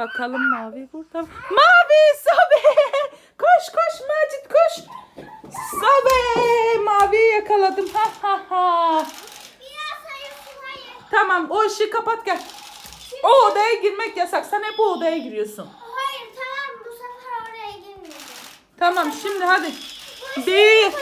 Bakalım mavi burada. Mavi Sobe. Koş koş Macit koş. Sobe. Maviyi yakaladım. Ha ha ha. Tamam o ışığı kapat gel. O odaya girmek yasak. Sen hep o odaya giriyorsun. Hayır tamam bu sefer oraya girmeyeceğim. Tamam şimdi hadi. Bir,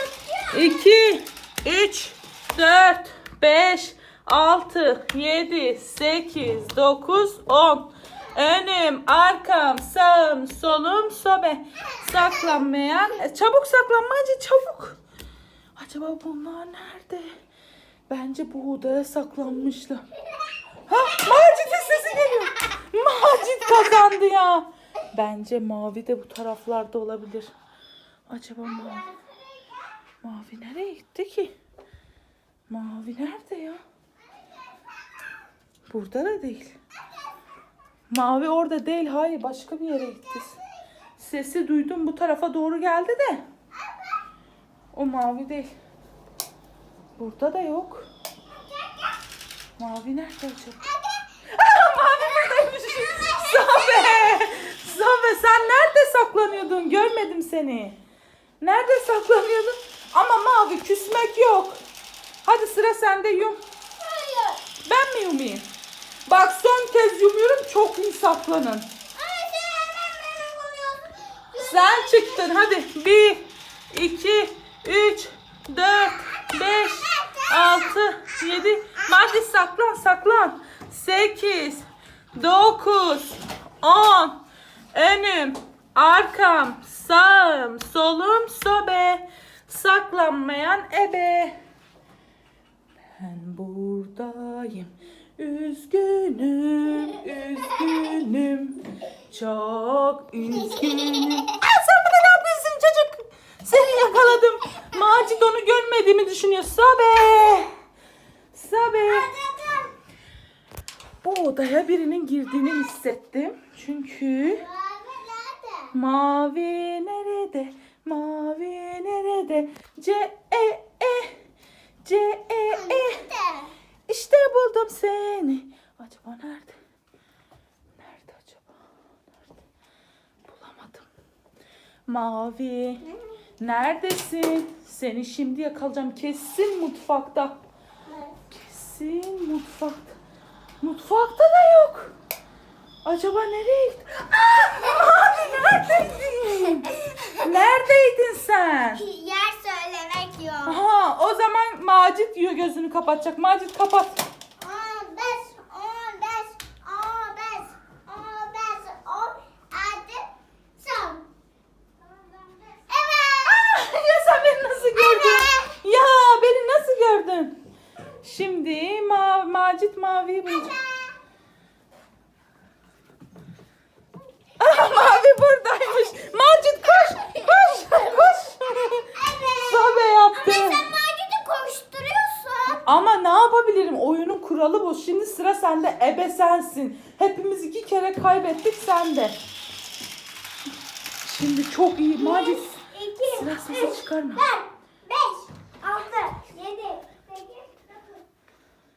iki, üç, dört, beş, altı, yedi, sekiz, dokuz, on. Önüm, arkam, sağım, solum, sobe. Saklanmayan. E, çabuk saklanmacı çabuk. Acaba bunlar nerede? Bence bu odaya saklanmışlar. Ha, Macit'in sesi geliyor. Macit kazandı ya. Bence mavi de bu taraflarda olabilir. Acaba mavi? Mavi nereye gitti ki? Mavi nerede ya? Burada da değil. Mavi orada değil. Hayır başka bir yere gitti. Sesi duydum bu tarafa doğru geldi de. O mavi değil. Burada da yok. Mavi nerede acaba? Aa, mavi buradaymış. Sabe! Sabe sen nerede saklanıyordun? Görmedim seni. Nerede saklanıyordun? Ama mavi küsmek yok. Hadi sıra sende yum. Ben mi yumayım? Bak son kez yumuyorum çok buluyorsun. Sen çıktın hadi. Bir, iki, üç, dört, beş, altı, yedi. Hadi saklan saklan. Sekiz, dokuz, on. Önüm, arkam, sağım, solum, sobe. Saklanmayan ebe. Ben buradayım. Üzgünüm, üzgünüm. Çok üzgünüm. Aa, sen burada ne yapıyorsun çocuk? Seni yakaladım. Macit onu görmediğimi düşünüyor. Sabe. Sabe. Bu odaya birinin girdiğini hissettim. Çünkü Mavi nerede? mavi nerede? Mavi nerede? C E E C E E Nerede? İşte buldum seni. Acaba nerede? Nerede acaba? Nerede? Bulamadım. Mavi. Neredesin? Seni şimdi yakalayacağım. Kesin mutfakta. Kesin mutfakta. Mutfakta da yok. Acaba nereye gitti? Aa, Mavi neredeydin? Neredeydin sen? Yer söylemek yok. Aha o zaman Macit diyor gözünü kapatacak. Macit kapat. On beş, on beş, on beş, on beş, on altı, son. Evet. ya sen beni nasıl gördün? Ya beni nasıl gördün? Şimdi ma Macit maviyi bulacak. Aa, mavi buradaymış. Macit koş, koş, koş. Sabe yaptı. Sen Macit'i koşturuyorsun. Ama ne yapabilirim? Oyunun kuralı bu. Şimdi sıra sende. Ebe sensin. Hepimiz iki kere kaybettik sen de. Şimdi çok iyi. Macit İki, sıra sesi çıkarma. dört, beş, altı, yedi, sekiz, dokuz.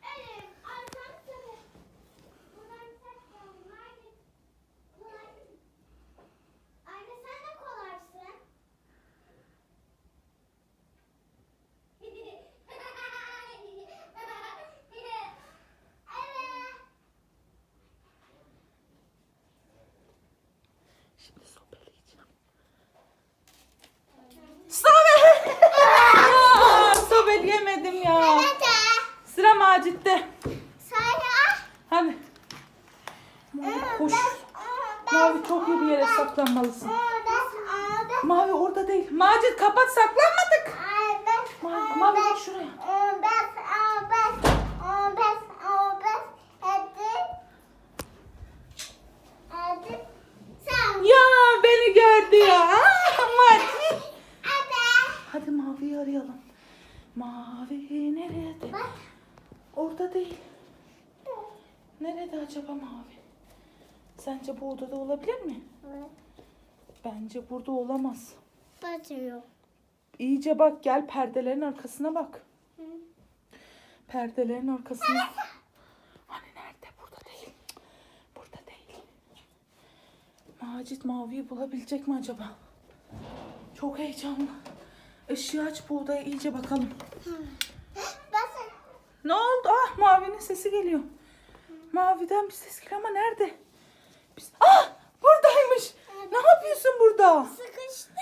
Elif, arkam sarı. Bunlar saklan, Macit. Bunlar... Anne sen de kolarsın. Evet. Şimdi sobeleyeceğim. Sobe! ya, sobeleyemedim ya. Sıra Macit'te. Sonra Hadi. Mavi koş. Mavi çok iyi bir yere saklanmalısın. Mavi orada değil. Macit kapat saklanmadık. Mavi, mavi bak şuraya. Ya beni gördü ya. Aa, Macit. Hadi maviyi arayalım. Mavi nerede? Orada değil. Nerede acaba mavi? Sence bu odada olabilir mi? Bence burada olamaz. Batıyor. İyice bak gel perdelerin arkasına bak. Perdelerin arkasına. Hani nerede? Burada değil. Burada değil. Macit maviyi bulabilecek mi acaba? Çok heyecanlı. Işığı aç buğdaya iyice bakalım. Basın. Ne oldu? Ah mavinin sesi geliyor. Maviden bir ses geliyor ama nerede? Biz... Ah buradaymış. Ne yapıyorsun burada? Sıkıştım.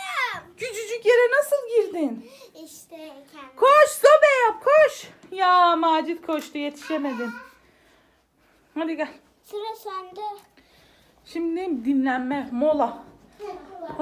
Küçücük yere nasıl girdin? İşte kendim. Koş sobe yap koş. Ya Macit koştu yetişemedin. Hadi gel. Sıra sende. Şimdi dinlenme mola.